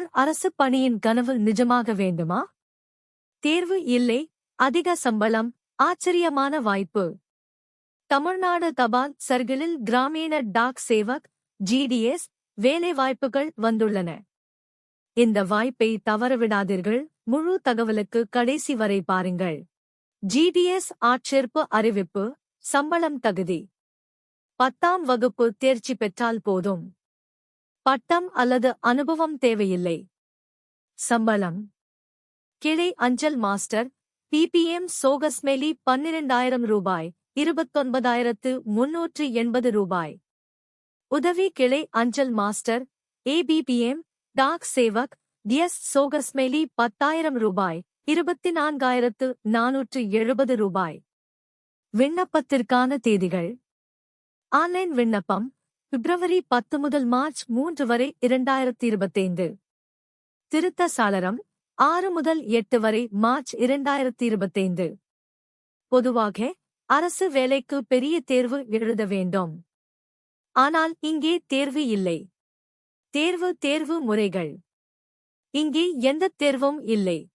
அரசு பணியின் கனவு நிஜமாக வேண்டுமா? தேர்வு இல்லை அதிக சம்பளம் ஆச்சரியமான வாய்ப்பு. தமிழ்நாடு தபால் சர்கிளில் கிராமீண டாக் சேவக் ஜிடிஎஸ் வேலைவாய்ப்புகள் வந்துள்ளன. இந்த வாய்ப்பை தவறவிடாதீர்கள் முழு தகவலுக்கு கடைசி வரை பாருங்கள். ஜிடிஎஸ் ஆட்சேர்ப்பு அறிவிப்பு சம்பளம் தகுதி. பத்தாம் வகுப்பு தேர்ச்சி பெற்றால் போதும். பட்டம் அல்லது அனுபவம் தேவையில்லை. சம்பளம். கிளை அஞ்சல் மாஸ்டர் பிபிஎம் சோகஸ்மெலி பன்னிரண்டாயிரம் ரூபாய் இருபத்தொன்பதாயிரத்து முன்னூற்று எண்பது ரூபாய். உதவி கிளை அஞ்சல் master ABPM Dak Sevak S சோகஸ்மெலி பத்தாயிரம் ரூபாய் இருபத்தி நான்காயிரத்து நானூற்று எழுபது ரூபாய். விண்ணப்பத்திற்கான தேதிகள். ஆன்லைன் விண்ணப்பம் பிப்ரவரி பத்து முதல் மார்ச் மூன்று வரை இரண்டாயிரத்தி இருபத்தைந்து திருத்த சாளரம் ஆறு முதல் எட்டு வரை மார்ச் இரண்டாயிரத்தி இருபத்தைந்து பொதுவாக அரசு வேலைக்கு பெரிய தேர்வு எழுத வேண்டும். ஆனால் இங்கே தேர்வு இல்லை. தேர்வு தேர்வு முறைகள். இங்கே எந்த தேர்வும் இல்லை.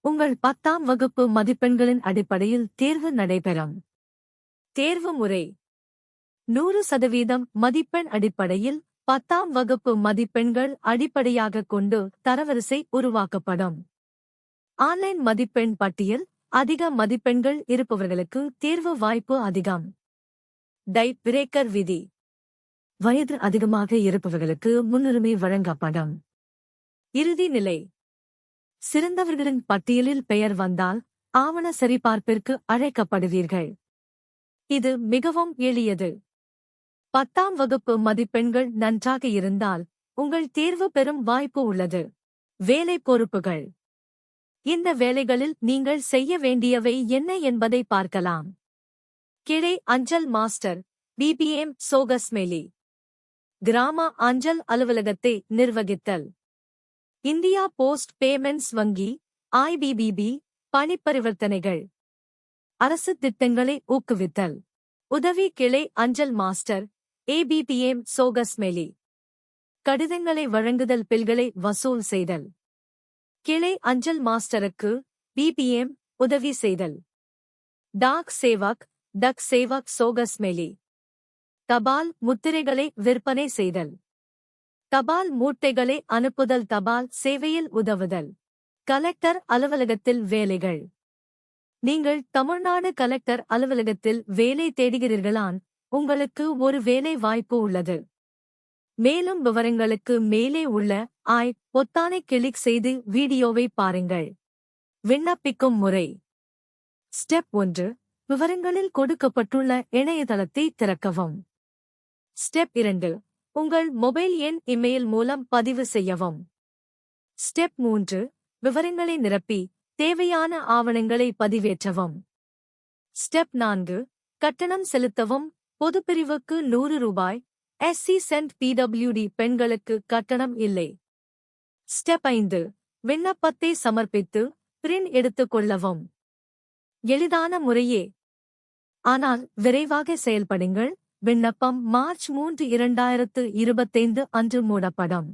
உங்கள் பத்தாம் வகுப்பு மதிப்பெண்களின் அடிப்படையில் தேர்வு நடைபெறும். தேர்வு முறை. நூறு சதவீதம் மதிப்பெண் அடிப்படையில் பத்தாம் வகுப்பு மதிப்பெண்கள் அடிப்படையாகக் கொண்டு தரவரிசை உருவாக்கப்படும். ஆன்லைன் மதிப்பெண் பட்டியல் அதிக மதிப்பெண்கள் இருப்பவர்களுக்கு தேர்வு வாய்ப்பு அதிகம். டை பிரேக்கர் விதி. வயது அதிகமாக இருப்பவர்களுக்கு முன்னுரிமை வழங்கப்படும். இறுதி நிலை. சிறந்தவர்களின் பட்டியலில் பெயர் வந்தால் ஆவண சரிபார்ப்பிற்கு அழைக்கப்படுவீர்கள். இது மிகவும் எளியது. பத்தாம் வகுப்பு மதிப்பெண்கள் நன்றாக இருந்தால் உங்கள் தேர்வு பெறும் வாய்ப்பு உள்ளது. வேலை பொறுப்புகள். இந்த வேலைகளில் நீங்கள் செய்ய வேண்டியவை என்ன என்பதை பார்க்கலாம். கிளை அஞ்சல் மாஸ்டர் பிபிஎம் சோகஸ்மேலி. கிராம அஞ்சல் அலுவலகத்தை நிர்வகித்தல். இந்தியா போஸ்ட் பேமெண்ட்ஸ் வங்கி ஐபிபிபி பணிப்பரிவர்த்தனைகள். அரசு திட்டங்களை ஊக்குவித்தல். உதவி கிளை அஞ்சல் மாஸ்டர் ஏபிபிஎம் சோகஸ்மெலி கடிதங்களை வழங்குதல் பில்களை வசூல் செய்தல். கிளை அஞ்சல் மாஸ்டருக்கு பிபிஎம் உதவி செய்தல். டாக் சேவக் டக் சேவக் சோகஸ்மெலி தபால் முத்திரைகளை விற்பனை செய்தல். தபால் மூட்டைகளை அனுப்புதல் தபால் சேவையில் உதவுதல். கலெக்டர் அலுவலகத்தில் வேலைகள். நீங்கள் தமிழ்நாடு கலெக்டர் அலுவலகத்தில் வேலை தேடுகிறீர்களான் உங்களுக்கு ஒரு வேலை வாய்ப்பு உள்ளது. மேலும் விவரங்களுக்கு மேலே உள்ள ஆய் பொத்தானை கிளிக் செய்து வீடியோவை பாருங்கள். விண்ணப்பிக்கும் முறை. ஸ்டெப் ஒன்று விவரங்களில் கொடுக்கப்பட்டுள்ள இணையதளத்தை திறக்கவும். ஸ்டெப் இரண்டு உங்கள் மொபைல் எண் இமெயில் மூலம் பதிவு செய்யவும். ஸ்டெப் மூன்று விவரங்களை நிரப்பி தேவையான ஆவணங்களை பதிவேற்றவும். ஸ்டெப் நான்கு கட்டணம் செலுத்தவும் பொதுப்பிரிவுக்கு நூறு ரூபாய். எஸ்சி சென்ட் பிடபிள்யூடி பெண்களுக்கு கட்டணம் இல்லை. ஸ்டெப் ஐந்து. விண்ணப்பத்தை சமர்ப்பித்து பிரிண்ட் எடுத்துக் கொள்ளவும். எளிதான முறையே. ஆனால் விரைவாக செயல்படுங்கள். விண்ணப்பம் மார்ச் மூன்று இரண்டாயிரத்து இருபத்தைந்து அன்று மூடப்படும்.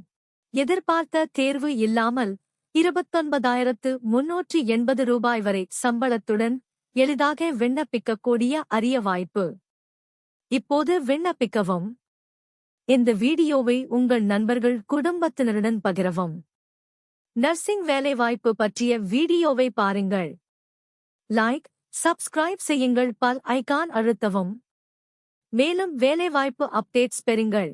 எதிர்பார்த்த தேர்வு இல்லாமல் இருபத்தொன்பதாயிரத்து முன்னூற்றி எண்பது ரூபாய் வரை சம்பளத்துடன் எளிதாக விண்ணப்பிக்கக்கூடிய அரிய வாய்ப்பு. இப்போது விண்ணப்பிக்கவும். இந்த வீடியோவை உங்கள் நண்பர்கள் குடும்பத்தினருடன் பகிரவும். நர்சிங் வேலைவாய்ப்பு பற்றிய வீடியோவை பாருங்கள். லைக் சப்ஸ்கிரைப் செய்யுங்கள் பல் ஐகான் அழுத்தவும். மேலும் வேலைவாய்ப்பு அப்டேட்ஸ் பெறுங்கள்.